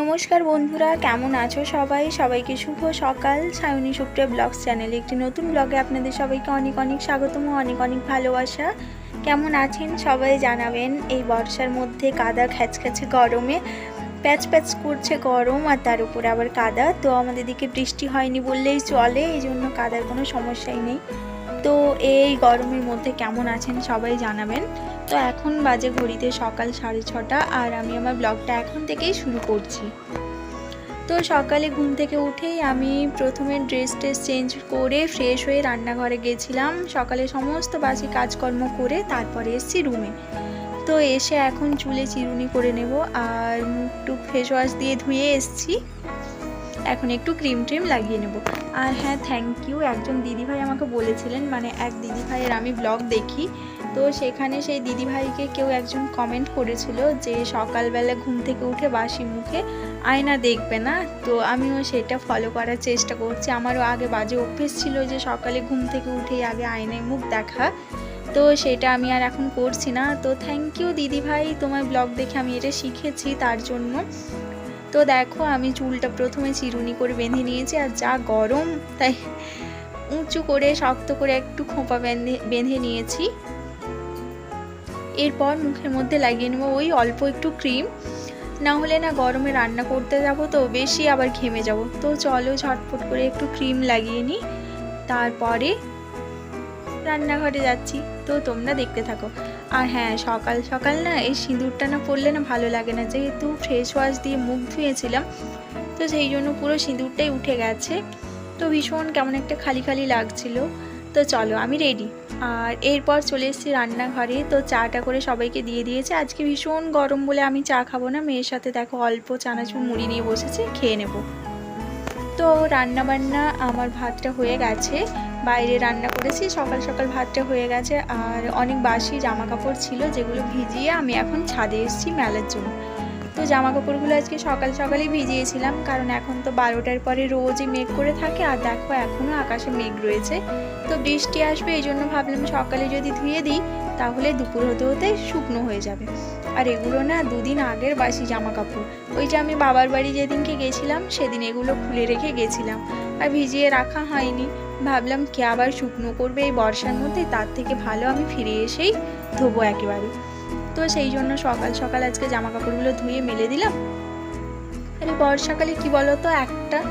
নমস্কার বন্ধুরা, কেমন আছো সবাই? সবাইকে শুভ সকাল। সায়নী সুপ্রিয়া ব্লগস চ্যানেলে একটি নতুন ব্লগে আপনাদের সবাইকে অনেক অনেক স্বাগতম, অনেক অনেক ভালোবাসা। কেমন আছেন সবাই জানাবেন। এই বর্ষার মধ্যে কাদা খ্যাচখ্যাচে গরমে, প্যাচ প্যাচ করছে গরম আর তার উপরে আবার কাদা। তো আমাদের দিকে বৃষ্টি হয়নি বললেই চলে এই জন্য কাদার কোনো সমস্যাই নেই। তো এই গরমের মধ্যে কেমন আছেন সবাই জানাবেন। তো এখন বাজে ঘড়িতে সকাল সাড়ে ছটা আর আমি আমার ব্লগটা এখন থেকেই শুরু করছি। তো সকালে ঘুম থেকে উঠেই আমি প্রথমে ড্রেস ট্রেস চেঞ্জ করে ফ্রেশ হয়ে রান্নাঘরে গেছিলাম। সকালে সমস্ত বাসি কাজকর্ম করে তারপরে এসেছি রুমে তো এসে এখন চুলে চিরুনি করে নেব আর মুখটু ফেস ওয়াশ দিয়ে ধুয়ে এসেছি। এখন একটু ক্রিম ট্রিম লাগিয়ে নেব। আর হ্যাঁ থ্যাংক ইউ একজন দিদিভাই আমাকে বলেছিলেন মানে এক দিদিভাইয়ের আমি ব্লগ দেখি। তো সেখানে সেই দিদিভাইকে কেউ একজন কমেন্ট করেছিল যে সকালবেলা ঘুম থেকে উঠে বাসি মুখে আয়না দেখবে না। তো আমিও সেটা ফলো করার চেষ্টা করছি। আমারও আগে বাজে অভ্যেস ছিল যে সকালে ঘুম থেকে উঠেই আগে আয়নায় মুখ দেখা। তো সেটা আমি আর এখন করছি না। তো থ্যাংক ইউ দিদিভাই, তোমার ব্লগ দেখে আমি এটা শিখেছি তার জন্য। তো দেখো, আমি চুলটা প্রথমে চিরুনি করে বেঁধে নিয়েছি আর যা গরম, তাই উঁচু করে, শক্ত করে একটু খোঁপা বেঁধে বেঁধে নিয়েছি। এরপর মুখের মধ্যে লাগিয়ে নেব ওই অল্প একটু ক্রিম। না হলে না গরমে রান্না করতে যাব তো, বেশি আবার ঘেমে যাব। তো চলো ঝটফট করে একটু ক্রিম লাগিয়ে নিই। তারপরে রান্নাঘরে যাচ্ছি। তো তোমরা দেখতে থাকো। আর হ্যাঁ সকাল সকাল না এই সিঁদুরটা না পরলে না ভালো লাগে না। যেহেতু ফ্রেশ ওয়াশ দিয়ে মুখ ধুয়েছিলাম, তো সেই জন্য পুরো সিঁদুরটাই উঠে গেছে। তো ভীষণ কেমন একটা খালি খালি লাগছিল। তো চলো, আমি রেডি আর এরপর চলে এসেছি রান্নাঘরে। তো চাটা করে সবাইকে দিয়ে দিয়েছে। আজকে ভীষণ গরম বলে আমি চা খাব না। মেয়ের সাথে দেখো অল্প চানাচুর মুড়ি নিয়ে বসেছি, খেয়ে নেব। তো রান্নাবান্না আমার ভাতটা হয়ে গেছে। বাইরে রান্না করেছি, সকাল সকাল ভাতটা হয়ে গেছে। আর অনেক বাসি জামা কাপড় ছিল যেগুলো ভিজিয়ে আমি এখন ছাদে এসেছি মেলার জন্য। তো জামা কাপড়গুলো আজকে সকাল সকালেই ভিজিয়েছিলাম, কারণ এখন তো বারোটার পরে রোজই মেঘ করে থাকে আর দেখো এখনও আকাশে মেঘ রয়েছে। তো বৃষ্টি আসবে, এই জন্য ভাবলাম সকালে যদি ধুয়ে দিই তাহলে দুপুর হতে হতে শুকনো হয়ে যাবে। আর এগুলো না দুদিন আগের বাসি জামা কাপড় ওই যে আমি বাবার বাড়ি যেদিনকে গেছিলাম, সেদিন এগুলো খুলে রেখে গেছিলাম। আর ভিজিয়ে রাখা হয়নি। ভাবলাম কে আবার শুকনো করবে এই বর্ষার মধ্যে? তার থেকে ভালো আমি ফিরে এসেই ধোবো একেবারে। তো সেই জন্য সকাল সকাল আজকে জামা কাপড়গুলো ধুয়ে মেলে দিলাম। আর বর্ষাকালে কি বলতো, একটা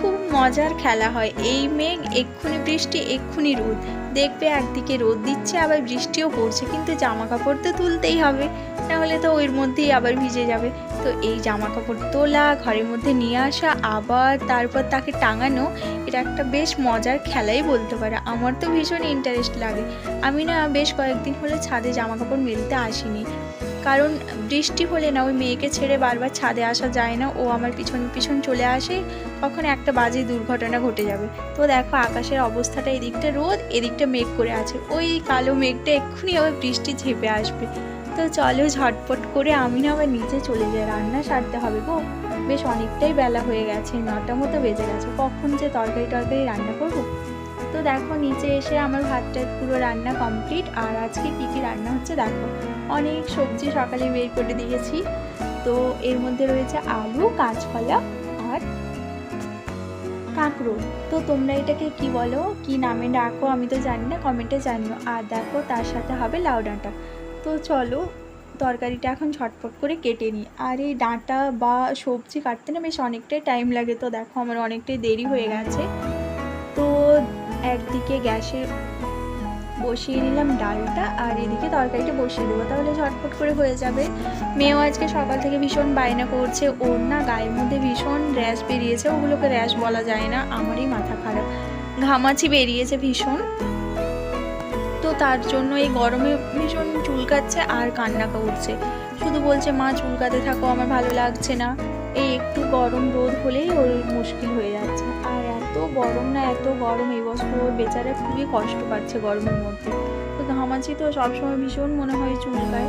খুব মজার খেলা হয়। এই মেঘ, এক্ষুনি বৃষ্টি, এক্ষুনি রোদ। দেখবে একদিকে রোদ দিচ্ছে, আবার বৃষ্টিও পড়ছে, কিন্তু জামা কাপড় তো তুলতেই হবে। নাহলে তো ওর মধ্যেই আবার ভিজে যাবে। তো এই জামা কাপড় তোলা, ঘরের মধ্যে নিয়ে আসা, আবার তারপর তাকে টাঙানো, এটা একটা বেশ মজার খেলাই বলতে পারে। আমার তো ভীষণ ইন্টারেস্ট লাগে। আমি না বেশ কয়েকদিন হলে ছাদে জামা কাপড় মেলতে আসিনি। কারণ বৃষ্টি হলে না, ওই মেয়েকে ছেড়ে বারবার ছাদে আসা যায় না। ও আমার পিছন পিছন চলে আসে কখন একটা বাজে দুর্ঘটনা ঘটে যাবে। তো দেখো, আকাশের অবস্থাটা এদিকটা রোদ, এদিকটা মেঘ করে আছে। ওই কালো মেঘটা এক্ষুনি আবার বৃষ্টি ঝেপে আসবে। তো চলো, ঝটপট করে আমি না আবার নিচে চলে যাই। রান্না সারতে হবে গো। বেশ অনেকটাই বেলা হয়ে গেছে, নটা মতো বেজে গেছে। কখন যে তরকারি, টরকারি রান্না করব? তো দেখো, নিচে এসে আমার ভাতটা পুরো রান্না কমপ্লিট। আর আজকে কী কী রান্না হচ্ছে, দেখো। অনেক সবজি সকালে বের করে দিয়েছি। তো এর মধ্যে রয়েছে আলু, কাঁচকলা আর কাঁকরোল। তো তোমরা এটাকে কি বলো, কি নামে ডাকো আমি তো জানি না কমেন্টে জানিও। আর দেখো তার সাথে হবে লাউ ডাঁটা। তো চলো তরকারিটা এখন ঝটপট করে কেটে নিই। আর এই ডাঁটা বা সবজি কাটতে না বেশ অনেকটাই টাইম লাগে। তো দেখো আমার অনেকটাই দেরি হয়ে গেছে। তো একদিকে গ্যাসে বসিয়ে নিলাম ডালটা আর এদিকে তরকারিটা বসিয়ে দেবো। তাহলে ঝটপট করে হয়ে যাবে। মেয়েও আজকে সকাল থেকে ভীষণ বায়না করছে। ওর না গায়ের মধ্যে ভীষণ র্যাশ বেরিয়েছে। ওগুলোকে র্যাশ বলা যায় না। আমারই মাথা খারাপ। ঘামাচি বেরিয়েছে ভীষণ। তো তার জন্য এই গরমে ভীষণ চুলকাচ্ছে আর কান্না উঠছে শুধু বলছে, মা, চুলকাতে থাকো, আমার ভালো লাগছে না। এই একটু গরম রোদ হলেই ওর মুশকিল হয়ে যাচ্ছে। আর গরম না, এত গরম এই বছর বেচারা খুবই কষ্ট পাচ্ছে গরমের মধ্যে। তো ঘামাচি তো সবসময় ভীষণ মনে হয় চুলকায়।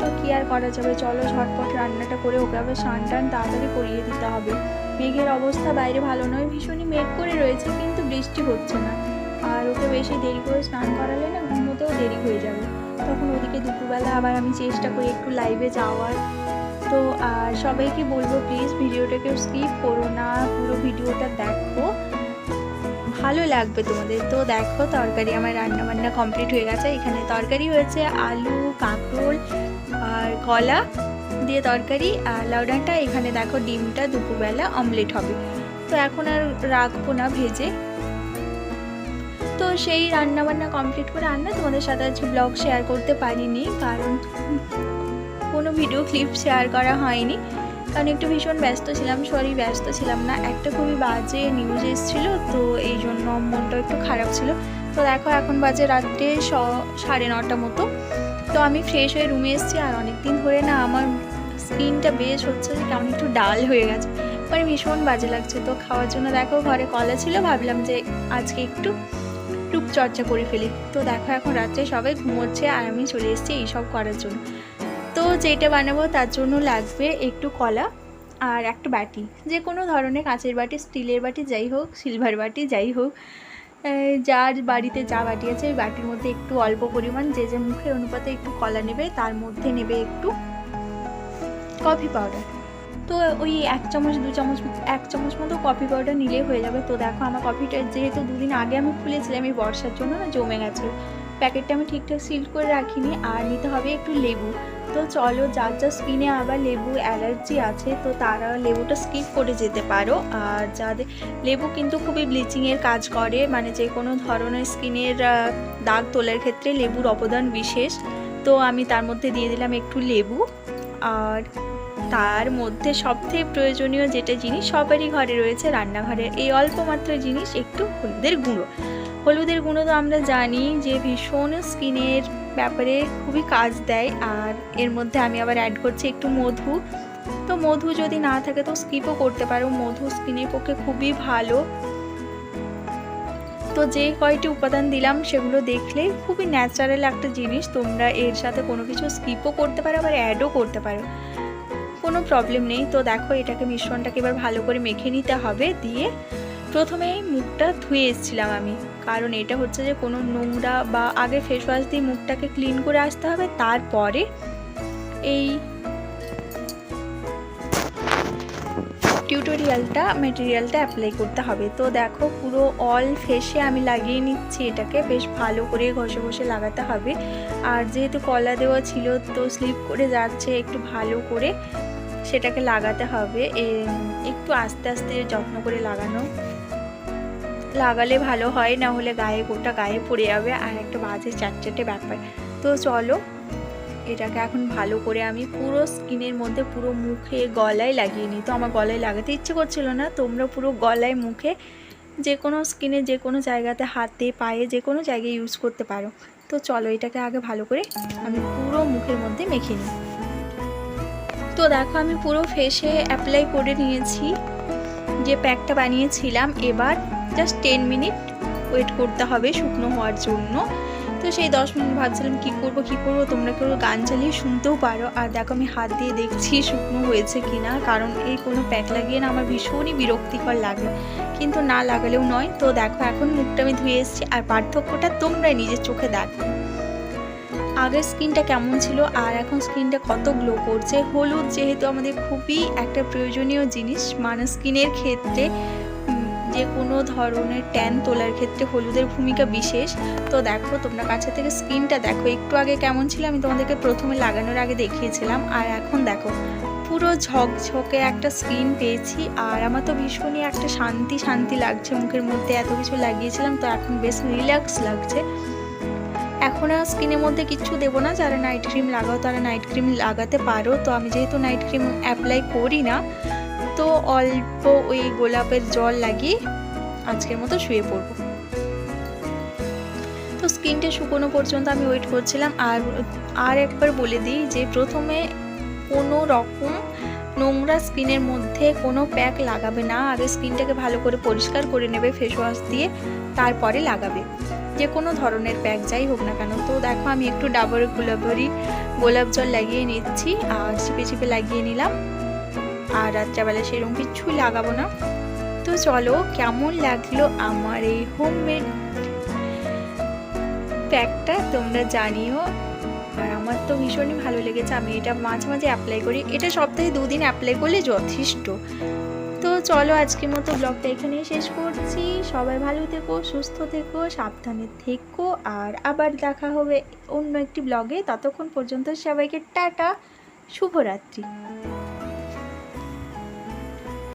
তো কী আর করা যাবে? চলো ঝটপট রান্নাটা করে ওকে আবার স্নান টান তাড়াতাড়ি করিয়ে দিতে হবে। মেঘের অবস্থা বাইরে ভালো নয়, ভীষণই মেঘ করে রয়েছে কিন্তু বৃষ্টি হচ্ছে না। আর ওকে বেশি দেরি করে স্নান করালে না ঘুমোতেও দেরি হয়ে যাবে। তখন ওদিকে দুপুরবেলা আবার আমি চেষ্টা করি একটু লাইভে যাওয়ার। তো সবাইকে বলব প্লিজ ভিডিওটাকে স্কিপ করো না, পুরো ভিডিওটা দেখো। ভালো লাগবে তোমাদের। তো দেখো, তরকারি আমার রান্না বান্না কমপ্লিট হয়ে গেছে। এখানে তরকারি হয়েছে আলু, কাঁকরোল আর কলা দিয়ে তরকারি আর লাউডানটা এখানে দেখো ডিমটা দুপুরবেলা অমলেট হবে। তো এখন আর রাখব না ভেজে। তো সেই রান্না বান্না কমপ্লিট করে আননা তোমাদের সাথে আজকে ব্লগ শেয়ার করতে পারিনি, কারণ কোনো ভিডিও ক্লিপ শেয়ার করা হয়নি। কারণ একটু ভীষণ ব্যস্ত ছিলাম, সরি ব্যস্ত ছিলাম না। একটা খুবই বাজে নিউজ এসেছিল, তো এই জন্য মনটা একটু খারাপ ছিল। তো দেখো, এখন বাজে রাত্রে স সাড়ে নটা মতো। তো আমি ফ্রেশ হয়ে রুমে এসেছি, আর অনেক দিন ধরে না আমার স্কিনটা বেশ হচ্ছে কেমন একটু ডাল হয়ে গেছে। মানে ভীষণ বাজে লাগছে। তো খাওয়ার জন্য দেখো, ঘরে কলা ছিল, ভাবলাম যে আজকে একটু রূপচর্চা করে ফেলি। তো দেখো, এখন রাত্রে সবাই ঘুমোচ্ছে, আর আমি চলে এসেছি এইসব করার জন্য। তো যেটা বানাবো তার জন্য লাগবে একটু কলা আর একটা বাটি। যে কোনো ধরনের কাঁচের বাটি, স্টিলের বাটি যাই হোক সিলভার বাটি যাই হোক যার বাড়িতে যা বাটি আছে ওই বাটির মধ্যে একটু অল্প পরিমাণ যে যে মুখের অনুপাতে একটু কলা নেবে তার মধ্যে নেবে একটু কফি পাউডার তো ওই এক চামচ, দু চামচ, এক চামচ মতো কফি পাউডার নিলেই হয়ে যাবে। তো দেখো আমার কফিটা যেহেতু দুদিন আগে আমি খুলেছিলাম এই বর্ষার জন্য না, জমে গেছে। প্যাকেটটা আমি ঠিকঠাক সিল করে রাখিনি আর নিতে হবে একটু লেবু। তো চলো, যার যার স্কিনে আবার লেবু অ্যালার্জি আছে, তো তারা লেবুটা স্কিপ করে যেতে পারো। আর যাদের, লেবু কিন্তু খুবই ব্লিচিংয়ের কাজ করে মানে যে কোনো ধরনের স্কিনের দাগ তোলার ক্ষেত্রে লেবুর অবদান বিশেষ। তো আমি তার মধ্যে দিয়ে দিলাম একটু লেবু। আর তার মধ্যে সবথেকে প্রয়োজনীয় যেটা জিনিস সবারই ঘরে রয়েছে রান্নাঘরের, এই অল্প মাত্র জিনিস একটু হলুদের গুঁড়ো। হলুদের গুঁড়ো তো আমরা জানি যে ভীষণ স্কিনের ব্যাপারে খুবই কাজ দেয় আর এর মধ্যে আমি আবার অ্যাড করছি একটু মধু। তো মধু যদি না থাকে তো স্কিপও করতে পারো। মধু স্কিনের পক্ষে খুবই ভালো। তো যে কয়টি উপাদান দিলাম সেগুলো দেখলে খুবই ন্যাচারাল একটা জিনিস। তোমরা এর সাথে কোনো কিছু স্কিপও করতে পারো, আবার অ্যাডও করতে পারো। কোনো প্রবলেম নেই। তো দেখো এটাকে মিশ্রণটাকে এবার ভালো করে মেখে নিতে হবে। দিয়ে প্রথমে মুখটা ধুয়ে এসেছিলাম আমি। কারণ এটা হচ্ছে যে কোনো নোংরা বা আগে ফেস ওয়াশ দিয়ে মুখটাকে ক্লিন করে আসতে হবে, তারপরে এই টিউটোরিয়ালটা মেটেরিয়ালটা অ্যাপ্লাই করতে হবে। তো দেখো পুরো অল ফেসে আমি লাগিয়ে নিচ্ছি, এটাকে বেশ ভালো করে ঘষে ঘষে লাগাতে হবে। আর যেহেতু কলা দেওয়া ছিল, তো স্লিপ করে যাচ্ছে, একটু ভালো করে সেটাকে লাগাতে হবে। একটু আস্তে আস্তে যত্ন করে লাগানো লাগালে ভালো হয়, না হলে গায়ে গোটা গায়ে পড়ে যাবে। আর একটা বাজে চারচাটে ব্যাপার। তো চলো, এটাকে এখন ভালো করে আমি পুরো স্কিনের মধ্যে পুরো মুখে গলায় লাগিয়ে নিই। তো আমার গলায় লাগাতে ইচ্ছে করছিল না, তোমরা পুরো গলায় মুখে যে কোনো স্কিনে যে কোনো জায়গাতে হাতে, পায়ে যে কোনো জায়গায় ইউজ করতে পারো। তো চলো, এটাকে আগে ভালো করে আমি পুরো মুখের মধ্যে মেখে নিই। তো দেখো, আমি পুরো ফেসে অ্যাপ্লাই করে নিয়েছি। যে প্যাকটা বানিয়েছিলাম, এবার জাস্ট টেন মিনিট ওয়েট করতে হবে শুকনো হওয়ার জন্য। তো সেই দশ মিনিট ভাবছিলাম কী করব কী করব, তোমরা কেউ গান চালিয়ে শুনতেও পারো। আর দেখো আমি হাত দিয়ে দেখছি শুকনো হয়েছে কি না কারণ এই কোনো প্যাক লাগিয়ে না আমার ভীষণই বিরক্তিকর লাগে। কিন্তু না লাগালেও নয়। তো দেখো এখন মুখটা আমি ধুয়ে এসেছি, আর পার্থক্যটা তোমরাই নিজের চোখে দেখো। আগের স্কিনটা কেমন ছিল, আর এখন স্কিনটা কত গ্লো করছে। হলুদ যেহেতু আমাদের খুবই একটা প্রয়োজনীয় জিনিস মানুষ স্কিনের ক্ষেত্রে যে কোনো ধরনের ট্যান তোলার ক্ষেত্রে হলুদের ভূমিকা বিশেষ। তো দেখো, তোমরা কাছে থেকে স্কিনটা দেখো, একটু আগে কেমন ছিল আমি তোমাদেরকে প্রথমে লাগানোর আগে দেখিয়েছিলাম। আর এখন দেখো, পুরো ঝকঝকে একটা স্কিন পেয়েছি, আর আমার তো ভীষণই একটা শান্তি শান্তি লাগছে মুখের মধ্যে, এত কিছু লাগিয়েছিলাম, তো এখন বেশ রিল্যাক্স লাগছে। এখন আর স্কিনের মধ্যে কিছু দেবো না, যারা নাইট ক্রিম লাগাও তারা নাইট ক্রিম লাগাতে পারো। তো আমি যেহেতু নাইট ক্রিম অ্যাপ্লাই করি না তো অল্প ওই গোলাপের জল লাগিয়ে আজকের মতো শুয়ে পড়ব। তো স্কিনটা শুকোনো পর্যন্ত আমি ওয়েট করছিলাম আর আর একবার বলে দিই যে প্রথমে কোনো রকম নোংরা স্কিনের মধ্যে কোনো প্যাক লাগাবে না, আগে স্কিনটাকে ভালো করে পরিষ্কার করে নেবে ফেস ওয়াশ দিয়ে তারপরে লাগাবে। যে কোনো ধরনের প্যাক যাই হোক না কেন। তো দেখো আমি একটু ডাবর গোলাপরি গোলাপ জল লাগিয়ে নিচ্ছি, আর চিপে চিপে লাগিয়ে নিলাম। আর রাত্রেবেলা সেরকম কিছুই লাগাবো না। তো চলো, কেমন লাগল আমার এই হোমমেড প্যাকটা তোমরা জানিও। আর আমার তো ভীষণই ভালো লেগেছে, আমি এটা মাঝে মাঝে অ্যাপ্লাই করি। এটা সপ্তাহে দুদিন অ্যাপ্লাই করলে যথেষ্ট। তো চলো, আজকের মতো ব্লগটা এখানেই শেষ করছি। সবাই ভালো থেকো, সুস্থ থেকো, সাবধানে থেকো। আর আবার দেখা হবে অন্য একটি ব্লগে ততক্ষণ পর্যন্ত সবাইকে টাটা, শুভরাত্রি।